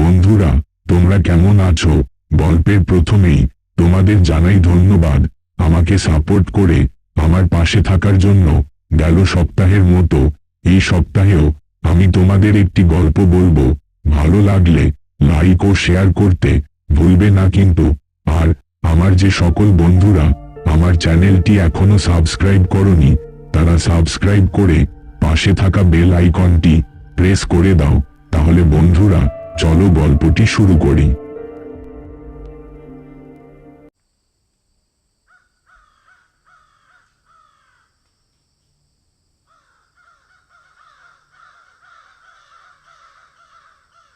বন্ধুরা, তোমরা কেমন আছো? গল্পের প্রথমেই তোমাদের জানাই ধন্যবাদ। আমাকে সাপোর্ট করে আমার পাশে থাকার জন্য গেল সপ্তাহের মতো। এই সপ্তাহেও আমি তোমাদের একটি গল্প বলব। ভালো লাগলে লাইক ও শেয়ার করতে ভুলবে না কিন্তু। আর আমার যে সকল বন্ধুরা, আমার চ্যানেলটি এখনও সাবস্ক্রাইব করনি, তারা সাবস্ক্রাইব করে পাশে থাকা বেল আইকনটি প্রেস করে দাও। তাহলে বন্ধুরা চলো গল্পটি শুরু করি।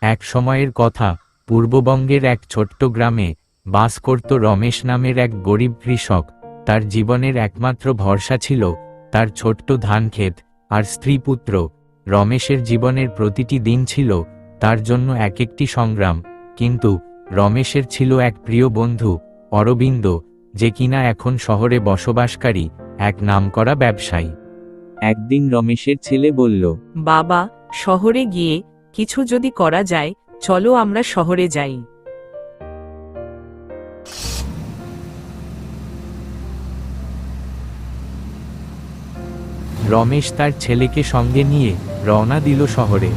এক সময়ের কথা, পূর্ববঙ্গের এক ছোট্ট গ্রামে বাস করত রমেশ নামের এক গরিব কৃষক। তার জীবনের একমাত্র ভরসা ছিল তার ছোট্ট ধানক্ষেত আর স্ত্রী পুত্র। রমেশের জীবনের প্রতিটি দিন ছিল তার জন্য এক একটি সংগ্রাম কিন্তু রমেশের ছিল এক প্রিয় বন্ধু অরবিন্দ যে কিনা এখন শহরে বসবাসকারী এক নামকরা ব্যবসায়ী। একদিন রমেশের ছেলে বলল বাবা শহরে গিয়ে কিছু যদি করা যায় চলো আমরা শহরে যাই। রমেশ তার ছেলেকে সঙ্গে নিয়ে রওনা দিল শহরে।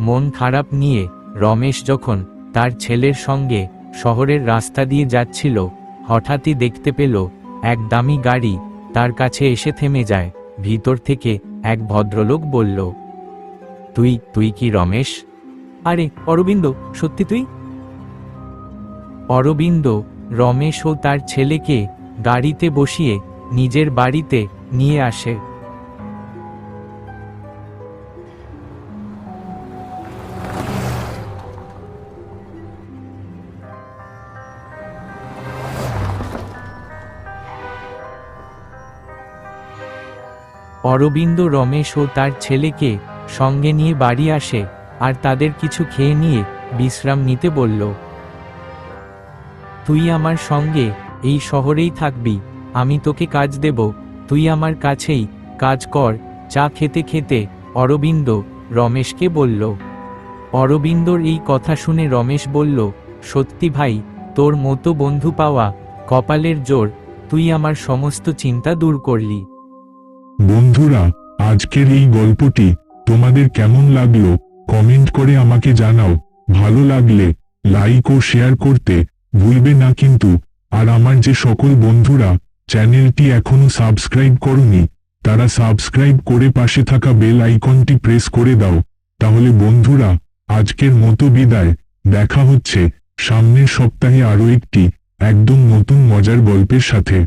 মন খারাপ নিয়ে রমেশ যখন তার ছেলের সঙ্গে শহরের রাস্তা দিয়ে যাচ্ছিল, হঠাৎই দেখতে পেল এক দামি গাড়ি তার কাছে এসে থেমে যায়। ভিতর থেকে এক ভদ্রলোক বলল, তুই তুই কি রমেশ? আরে, অরবিন্দ, সত্যি তুই? অরবিন্দ রমেশ ও তার ছেলেকে গাড়িতে বসিয়ে নিজের বাড়িতে নিয়ে আসে। অরবিন্দ রমেশ ও তার ছেলেকে সঙ্গে নিয়ে বাড়ি আসে আর তাদের কিছু খেয়ে নিয়ে বিশ্রাম নিতে বলল, তুই আমার সঙ্গে এই শহরেই থাকবি, আমি তোকে কাজ দেব, তুই আমার কাছেই কাজ কর। চা খেতে খেতে অরবিন্দ রমেশকে বলল, অরবিন্দর এই কথা শুনে রমেশ বলল, সত্যি ভাই, তোর মতো বন্ধু পাওয়া কপালের জোর, তুই আমার সমস্ত চিন্তা দূর করলি। বন্ধুরা, আজকের এই গল্পটি তোমাদের কেমন লাগল? কমেন্ট করে আমাকে জানাও। ভালো লাগলে লাইক ও শেয়ার করতে ভুলবে না কিন্তু। আর আমার যে সকল বন্ধুরা, চ্যানেলটি এখনও সাবস্ক্রাইব করনি, তারা সাবস্ক্রাইব করে পাশে থাকা বেল আইকনটি প্রেস করে দাও। তাহলে বন্ধুরা, আজকের মতো বিদায়। দেখা হচ্ছে সামনের সপ্তাহে আরও একটি একদম নতুন মজার গল্পের সাথে।